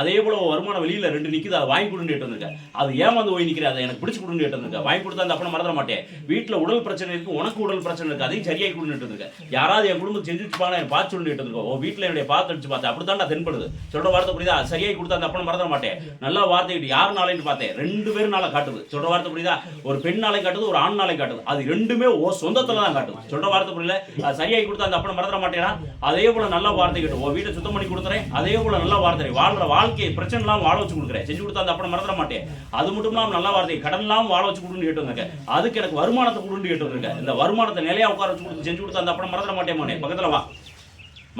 அதே போல வருமானம் வெளியில ரெண்டு நிக்குது அதை வாங்கி கொடுன்னு கேட்டு அது ஏமாந்து போய் நிக்கிற அதை எனக்கு பிடிச்சு கொடுன்னு கேட்டு வாங்கி கொடுத்தா அந்த அப்பனை மறந்துட மாட்டேன். வீட்டுல உடல் பிரச்சனை இருக்கு உனக்கு உடல் பிரச்சனை இருக்கு அதையும் சரியாகி கொடுன்னு கேட்டு யாராவது என் குடும்பம் செஞ்சு என் பார்த்து சொல்லி கேட்டு வீட்டுல என்னுடைய பார்த்து அடிச்சு பார்த்தேன். அப்படித்தான் நான் தென்படுது. சொல்ற வார்த்தை புரியுதா? சரியாகி கொடுத்தா அந்த அப்பனை மறந்துட மாட்டேன். நல்லா வார்த்தை கிட்ட யார் நாளைன்னு பார்த்தேன். ரெண்டு பேரும் நாளை காட்டுது. சொல்ற வார்த்தை புரியுதா? ஒரு பெண் நாளை காட்டுது ஒரு ஆண் நாளை காட்டுது. அது ரெண்டுமே ஓ சொந்தத்துல தான் காட்டுது. சொல்ற வார்த்தை புரியல? அது சரியாகி கொடுத்தா அந்த அப்பனை மறந்துட மாட்டேனா? அதே போல நல்ல வார்த்தை கேட்டு உன் வீட்டை சுத்தம் பண்ணி கொடுத்துறேன். அதே போல நல்ல வார்த்தை. வாழ்ற வாழ்க்கையை பிரச்சனை எல்லாம் வாழ வச்சு கொடுக்குறேன். செஞ்சு கொடுத்தா அந்த அப்பனை மறந்துட மாட்டேன். அது மட்டும் இல்லாமல் நல்ல வார்த்தை கடன் இல்லாம வாழ வச்சு கொடுன்னு கேட்டு அதுக்கு எனக்கு வருமானத்தை கொடுன்னு கேட்டு இந்த வருமானத்தை நிலையா உட்கார வச்சு கொடுத்து செஞ்சு கொடுத்தா அந்த அப்பனை மறந்துட மாட்டேன் மோனே பக்கத்துல வா.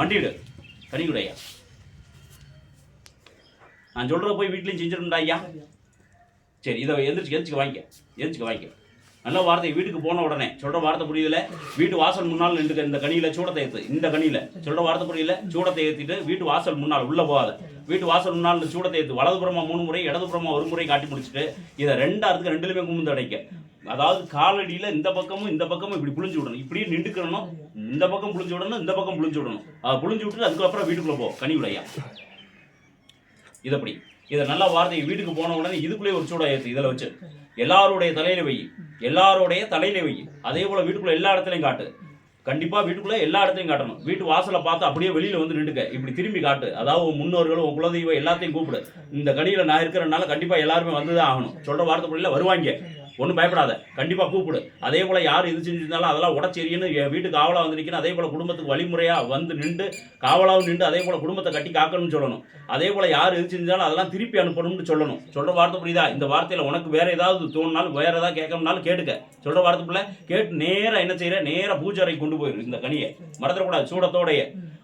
மண்டிடு கனிக்குடையா நான் சொல்றத போய் வீட்லயும் செஞ்சிருந்தா ஐயா. சரி இதை எந்திரிச்சு எந்திரிச்சு வாங்கிக்க. எந்திரிச்சு வாங்கிக்க. நல்ல வார்த்தை வீட்டுக்கு போன உடனே. சொல்ற வார்த்தை புரியல. வீட்டு வாசல் முன்னால் நின்று இந்த கனியில சூடத்தை ஏத்து. இந்த கனியில. சொல்ற வார்த்தை புரியல. சூடத்தை ஏத்திட்டு வீட்டு வாசல் முன்னால் உள்ள போகாத. வீட்டு வாசல் முன்னால் இந்த சூடத்தை ஏத்து. வலதுபுறமா மூணு முறை இடதுபுறமா ஒரு முறை காட்டி முடிச்சுட்டு இதை ரெண்டாயிரத்துக்கு ரெண்டுலயுமே குமுந்து அடைக்க. அதாவது காலடியில இந்த பக்கமும் இந்த பக்கமும் இப்படி புளிஞ்சு விடணும். இப்படியே நின்றுக்கணும் இந்த பக்கம் புளிஞ்சு விடணும் இந்த பக்கம் புளிஞ்சு விடணும். அதை புளிஞ்சு விட்டுட்டு அதுக்கப்புறம் வீட்டுக்குள்ள போ. கனி விளையா இது அப்படி இதை நல்ல வார்த்தை வீட்டுக்கு போன உடனே இதுக்குள்ளே ஒரு சூடா ஏத்து இதில் வச்சு. எல்லாருடைய தலையில வை. எல்லாரோடைய தலையில வை. அதே போல வீட்டுக்குள்ள எல்லா இடத்துலையும் காட்டு. கண்டிப்பா வீட்டுக்குள்ள எல்லா இடத்தையும் காட்டணும். வீட்டு வாசலை பார்த்து அப்படியே வெளியில வந்து நின்றுக்க. இப்படி திரும்பி காட்டு. அதாவது உன் முன்னோர்களும் உன் குலதெய்வம் எல்லாத்தையும் கூப்பிடு. இந்த கடியில் நான் இருக்கிறனால கண்டிப்பா எல்லாருமே வந்துதான் ஆகணும். சொல்ற வார்த்தை புரியல? வருவாங்க. ஒன்றும் பயப்படாத. கண்டிப்பாக கூப்பிடு. அதே போல் யார் இது செஞ்சிருந்தாலும் அதெல்லாம் உடச்செறியன்னு என் வீட்டுக்கு காவலாக வந்து நிற்கணும் அதே போல் குடும்பத்துக்கு வழிமுறையாக வந்து நின்று காவலாகவும் நின்று அதே போல் குடும்பத்தை கட்டி காக்கணும்னு சொல்லணும். அதே போல் யார் இது செஞ்சாலும் அதெல்லாம் திருப்பி அனுப்பணும்னு சொல்லணும். சொல்கிற வார்த்தை புரியுதா? இந்த வார்த்தையில் உனக்கு வேறு ஏதாவது தோணுனாலும் வேறு ஏதாவது கேட்கணும்னாலும் கேட்டுக்க. சொல்கிற வார்த்தை பிள்ளை கேட்டு நேராக என்ன செய்கிற நேராக பூஜை கொண்டு போயிரு இந்த கனியை. மறந்துடக்கூடாது சூடத்தோடைய.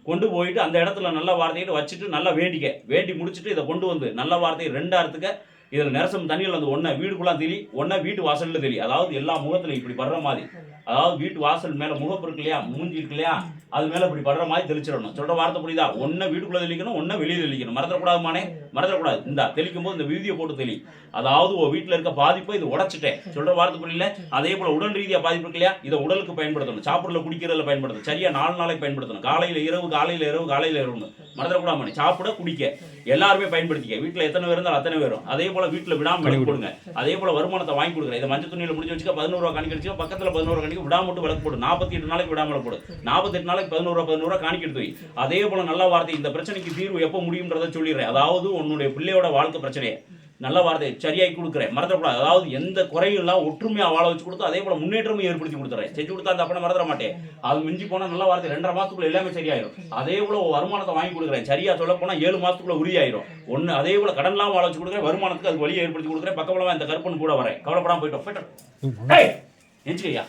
கொண்டு போயிட்டு அந்த இடத்துல நல்ல வார்த்தையிட்டு வச்சுட்டு நல்லா வேண்டிக்க. வேண்டி முடிச்சுட்டு இதை கொண்டு வந்து நல்ல வார்த்தையை ரெண்டாயிரத்துக்கு இதில் நெரசம் தண்ணியில் வந்து ஒன்றை வீடுக்குள்ளே தெளி ஒன்றை வீட்டு வாசல்ல தெளி. அதாவது எல்லா முகத்துலையும் இப்படி படுற மாதிரி. அதாவது வீட்டு வாசல் மேலே முகப்பு இருக்கு இல்லையா? மூஞ்சி இருக்கு இல்லையா? அது மேலே இப்படி படுற மாதிரி தெளிச்சிடணும். சொல்ற வார்த்தை புரியுதா? ஒன்றை வீட்டுக்குள்ளே தெளிக்கணும் ஒன்றை வெளியே தெளிக்கணும். மறந்துடக்கூடாதுமானே மறந்துடக்கூடாது. இந்த தெளிக்கும் போது இந்த வீதியை போட்டு தெளி. அதாவது உன் வீட்டில் இருக்க பாதிப்பை இது உடைச்சிட்டேன். சொல்ற வார்த்தை புரியல? அதே போல உடல் ரீதியாக பாதிப்பு இருக்கு இல்லையா? இதை உடலுக்கு பயன்படுத்தணும். சாப்பிடல குடிக்கிறதுல பயன்படுத்தணும். சரியா நாலு நாளைக்கு பயன்படுத்தணும். காலையில் இரவு காலையில் இரவு காலையில் இரவு மறந்துடக்கூடாது சாப்பிட குடிக்க. எல்லாருமே பயன்படுத்திக்க. வீட்டில் எத்தனை பேர் இருந்தாலும் அத்தனை பேரும். அதே போல் வீட்டில் விடாம விளக்கு போடுங்க. அதே போல வருமானத்தை வாங்கி கொடுக்குறேன் இதை மஞ்சள் துணியில் முடிஞ்சு வச்சுக்க பதினோரு ரூபா காணிக்க வச்சுக்க பக்கத்தில் பதினோரு கணிக்கு விடாம மட்டும் விளக்கு போடு. நாற்பத்தி எட்டு நாளைக்கு விடாம விளக்கு போடு. நாற்பத்தெட்டு நாளைக்கு பதினோரு ரூபா பதினோரு ரூபா காணிக்க எடுத்து அதே போல நல்ல வார்த்தை இந்த பிரச்சனைக்கு தீர்வு எப்போ முடியுன்றதை சொல்லிடுறேன். அதாவது உன்னுடைய பிள்ளையோட வாழ்க்கை பிரச்சனையை. நல்ல வார்த்தை சரியாக்கி கொடுக்குறேன். மறந்துடக்கூடாது. அதாவது எந்த குறையும் இல்லாம ஒற்றுமையா வாழ வச்சு கொடுத்து அதே போல முன்னேற்றமும் ஏற்படுத்தி கொடுத்துறேன். செஞ்சு கொடுத்தா அந்த அப்பனை மறந்துட மாட்டேன். அது மிஞ்சி போனா நல்ல வார்த்தை ரெண்டரை மாசத்துக்குள்ள எல்லாமே சரியாயிரும். அதே போல ஒரு வருமானத்தை வாங்கி கொடுக்குறேன். சரியா சொல்ல போனா ஏழு மாசத்துக்குள்ள உரியாயிரும். ஒண்ணு அதே போல கடன்லாம் வாழ வச்சு கொடுக்குறேன். வருமானத்துக்கு அது வழியை ஏற்படுத்தி கொடுக்குறேன். பக்கபலமா இந்த கருப்பன் கூட வரேன். கவலைப்படாம போயிட்டோம். போயிட்டோம். ஏய், எந்திரிக்கையா